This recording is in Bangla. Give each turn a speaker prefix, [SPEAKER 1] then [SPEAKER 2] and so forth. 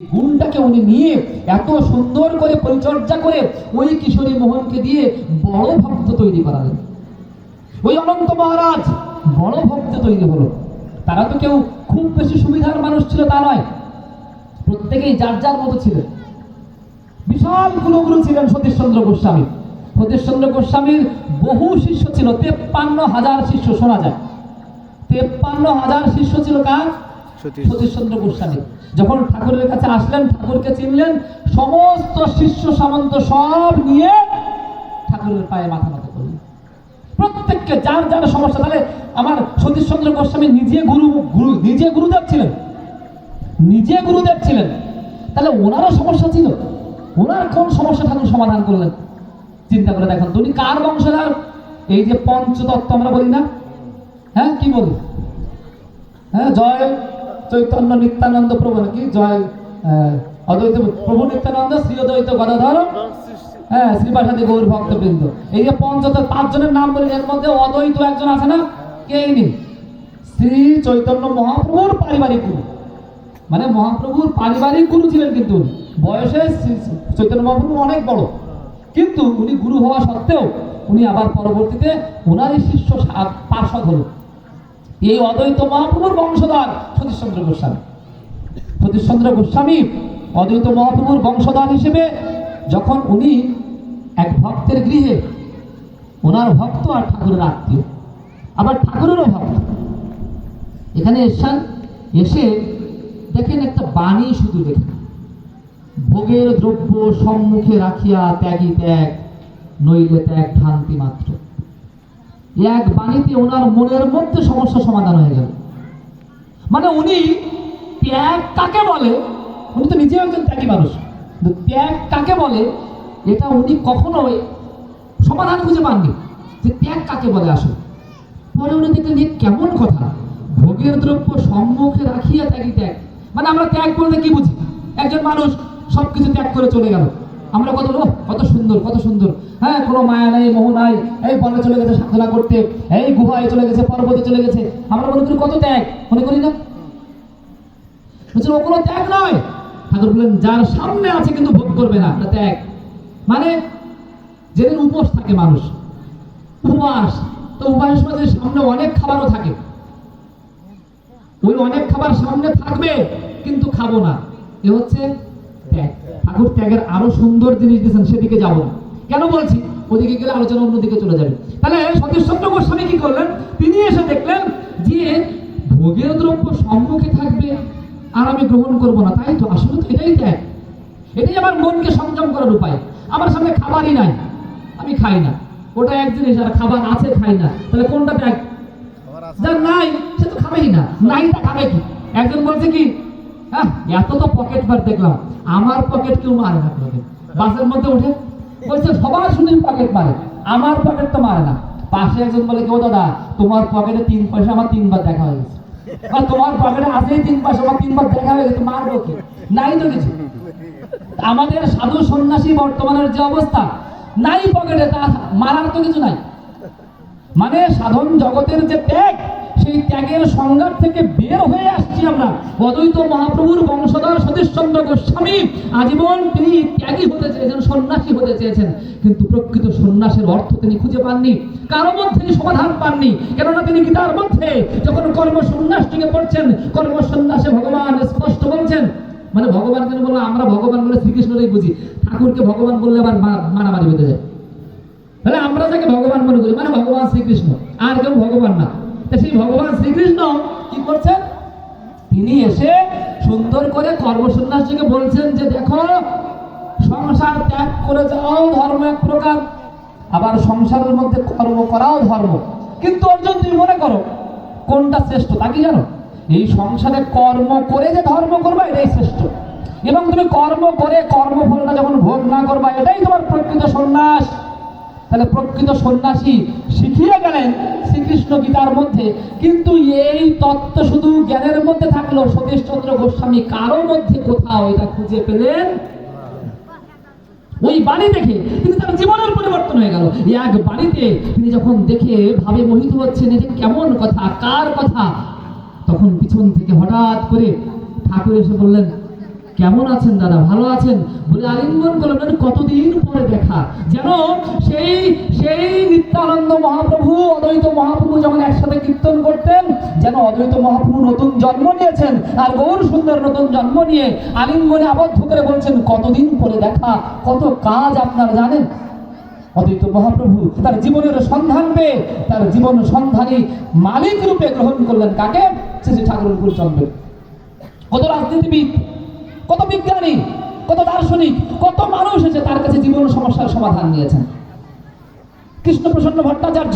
[SPEAKER 1] গুণটাকে উনি নিয়ে এত সুন্দর করে পরিচর্যা করে ওই কিশোরী মোহনকে দিয়ে বড় ভক্ত তৈরি করালেন। ওই অনন্ত মহারাজ বড় ভক্ত তৈরি হলো। তারা তো কেউ খুব বেশি সুবিধার মানুষ ছিল তা নয়। প্রত্যেকেই যার যার মতো ছিলেন। বিশাল কুলগুরু ছিলেন সতীশচন্দ্র গোস্বামী। সতীশচন্দ্র গোস্বামীর বহু শিষ্য ছিল, তেপ্পান্ন হাজার শিষ্য শোনা যায়। তেপ্পান্ন হাজার শিষ্য ছিল কার? সতীশচন্দ্র গোস্বামী যখন ঠাকুরের কাছে আসলেন, ঠাকুরকে চিনলেন, সমস্ত শিষ্য সামন্ত সব নিয়ে ঠাকুরের পায়ে মাথা নত করলেন। প্রত্যেককে যার যার সমস্যা, তাহলে আমার সতীশচন্দ্র গোস্বামী নিজে গুরু গুরু, নিজে গুরুদেব ছিলেন। নিজে গুরুদেব ছিলেন। তাহলে ওনারও সমস্যা ছিল। ওনার কোন সমস্যা ঠাকুর সমাধান করলেন? চিন্তা করে দেখেন উনি কার বংশধর? এই যে পঞ্চতত্ত্ব আমরা বলি না? হ্যাঁ কি বলি? হ্যাঁ জয় চৈতন্য নিত্যানন্দ প্রভু নাকি? জয় অদ্বৈত প্রভু নিত্যানন্দ, শ্রী অদ্বৈত গদাধর হ্যাঁ শ্রীপাঠাদি গৌর ভক্তবৃন্দ। এই যে পঞ্চত পাঁচজনের নাম বলি, এর মধ্যে অদ্বৈত একজন আছে না? কে ইনি শ্রী চৈতন্য মহাপ্রভুর পারিবারিক গুরু। মানে মহাপ্রভুর পারিবারিক গুরু ছিলেন কিন্তু বয়সে চৈতন্য মহাপ্রভু অনেক বড়। কিন্তু উনি গুরু হওয়া সত্ত্বেও উনি আবার পরবর্তীতে ওনারই শিষ্য পার্ষদ হলো এই অদ্বৈত মহাপ্রভুর বংশধর সতীশচন্দ্র গোস্বামী। সতীশচন্দ্র গোস্বামী অদ্বৈত মহাপ্রভুর বংশধর হিসেবে যখন উনি এক ভক্তের গৃহে, ওনার ভক্ত আর ঠাকুরের আত্মীয়। আবার ঠাকুরেরও ভক্ত। এখানে এসছেন, এসে দেখেন একটা বাণী শুধু দেখেন ভোগের দ্রব্য সম্মুখে রাখিয়া ত্যাগী ত্যাগ, নইলে ত্যাগ ভ্রান্তি মাত্র। এক বাণীতে ওনার মনের মধ্যে সমস্যা সমাধান হয়ে গেল মানে উনি ত্যাগ কাকে বলে? উনি তো নিজেও একজন ত্যাগী মানুষ। ত্যাগ কাকে বলে? এটা উনি কখনোই সমাধান খুঁজে পাননি। যে ত্যাগ কাকে বলে আসলে? পরে উনি দেখলেন কেমন কথা। ভোগের দ্রব্য সম্মুখে রাখিয়া ত্যাগী ত্যাগ। মানে আমরা ত্যাগ বলতে কি বুঝি? একজন মানুষ সব কিছু ত্যাগ করে চলে গেল। আমরা কত ও কত সুন্দর কত সুন্দর। হ্যাঁ কোনো মায়া নাই, মোহ নাই। এই বনে চলে গেছে সাধনা করতে, এই গুহায় চলে গেছে, পর্বতে চলে গেছে। আমরা মনে করি কত ত্যাগ, মনে করি না? বলছেন ও, কোনো ত্যাগ নয়। ঠাকুর বললেন, যার সামনে আছে কিন্তু ভোগ করবে না ত্যাগ। মানে যেদিন উপোস থাকে মানুষ, উপবাস, তো উপবাস মাঝে সামনে অনেক খাবারও থাকে, ওই অনেক খাবার সামনে থাকবে, কিন্তু খাব না। এ হচ্ছে ত্যাগ। ঠাকুর ত্যাগের আরও সুন্দর জিনিস দিয়েছেন সেদিকে যাব না। কেন বলছি? ওদিকে গেলে আলোচনা অন্যদিকে চলে যাবে। তাহলে সতীশচন্দ্র গোস্বামী কি করলেন? তিনি এসে দেখলেন যে ভোগের দ্রব্য সম্মুখে থাকবে আর আমি গ্রহণ করব না। তাই তো আসলে তো এটাই ত্যাগ। এটাই আমার মনকে সংযম করার উপায়। আমার সামনে খাবারই নাই। আমি খাই না। ওটা এক জিনিস আর খাবার আছে খাই না। তাহলে কোনটা ত্যাগ? যার নাই সে তো খাবেই না। নাই তা খাবে কি? একজন বলছে কি হ্যাঁ এত তো পকেট মার দেখলাম। আমার পকেট কেউ মারে না কোনোদিন। বাসের মধ্যে উঠে বলছে, সবার শুনে পকেট মারে। আমার পকেট তো মারে না। পাশে একজন বলে কেউ দাদা, তোমার পকেটে তিন পয়সা আমার তিনবার দেখা হয়ে গেছে। বা তোমার পকেটে আছেই তিন পয়সা আমার তিনবার দেখা হয়ে গেছে, মারবো কি? নাই তো কিছু। আমাদের সাধু সন্ন্যাসী বর্তমানের যে অবস্থা, নাই পকেটে তা মারার তো কিছু নাই। মানে সাধন জগতের যে ত্যাগ, সেই ত্যাগের সংঘাত থেকে বের হয়ে আসছি আমরা। অদ্বৈত মহাপ্রভুর বংশধর সতীশচন্দ্র গোস্বামী আজীবন তিনি ত্যাগী হতে চেয়েছেন, সন্ন্যাসী হতে চেয়েছেন। কিন্তু প্রকৃত সন্ন্যাসের অর্থ তিনি খুঁজে পাননি, কারও মধ্যে তিনি সমাধান পাননি। কেননা তিনি গীতার মধ্যে যখন কর্ম সন্ন্যাসটিকে পড়ছেন, কর্ম সন্ন্যাসে ভগবান স্পষ্ট বলছেন মানে ভগবান কেন বলল আমরা ভগবান বলে শ্রীকৃষ্ণরই বুঝি। ঠাকুরকে ভগবান বললে আবার মারামারি বেঁধে যায়। তাহলে আমরা যাকে ভগবান মনে করি মানে ভগবান শ্রীকৃষ্ণ, আর কেউ ভগবান না। সেই ভগবান শ্রীকৃষ্ণ কি করছেন? তিনি এসে সুন্দর করে কর্মসন্ন্যাসীকে বলছেন যে দেখো, সংসার ত্যাগ করে যাওয়াও ধর্ম এক প্রকার। আবার সংসারের মধ্যে কর্ম করাও ধর্ম। কিন্তু অর্জুন, তুমি মনে করো, কোনটা শ্রেষ্ঠ তা কি জানো? এই সংসারে কর্ম করে যে ধর্ম করবা, এটাই শ্রেষ্ঠ। এবং তুমি কর্ম করে কর্মফলটা যখন ভোগ না করবা, এটাই তোমার প্রকৃত সন্ন্যাস। তাহলে প্রকৃত সন্ন্যাসী শিখিয়ে গেলেন শ্রীকৃষ্ণ গীতার মধ্যে। কিন্তু এই তত্ত্ব শুধু জ্ঞানের মধ্যে থাকল সতীশচন্দ্র গোস্বামী কারও মধ্যে কোথাও এটা খুঁজে পেলেন? ওই বাণী দেখে কিন্তু তার জীবনের পরিবর্তন হয়ে গেল। এক বাণীতে তিনি যখন দেখে ভাবে মোহিত হচ্ছেন, এটা কেমন কথা, কার কথা? তখন পিছন থেকে হঠাৎ করে ঠাকুর এসে বললেন কেমন আছেন দাদা? ভালো আছেন? বলে আলিঙ্গন করলেন "আরে কতদিন পরে দেখা? যেন সেই সেই নিত্যানন্দ মহাপ্রভু, অদ্বৈত মহাপ্রভু যখন একসাথে কীর্তন করতেন, যেন অদ্বৈত মহাপ্রভু নতুন জন্ম নিয়েছেন আর গৌর সুন্দর নতুন জন্ম নিয়ে আলিঙ্গনে আবদ্ধ করে বলছেন, কতদিন পরে দেখা? কত কাজ আপনারা জানেন? অদ্বৈত মহাপ্রভু তার জীবনের সন্ধান পেয়ে, তার জীবন সন্ধানী মালিক রূপে গ্রহণ করলেন। কাকে? শ্রী ঠাকুর চন্দ্র কত রাজনীতিবিদ কত বিজ্ঞানী, কত দার্শনিক, কত মানুষ এসে তার কাছে জীবন সমস্যার সমাধান নিয়েছেন। কৃষ্ণপ্রসন্ন ভট্টাচার্য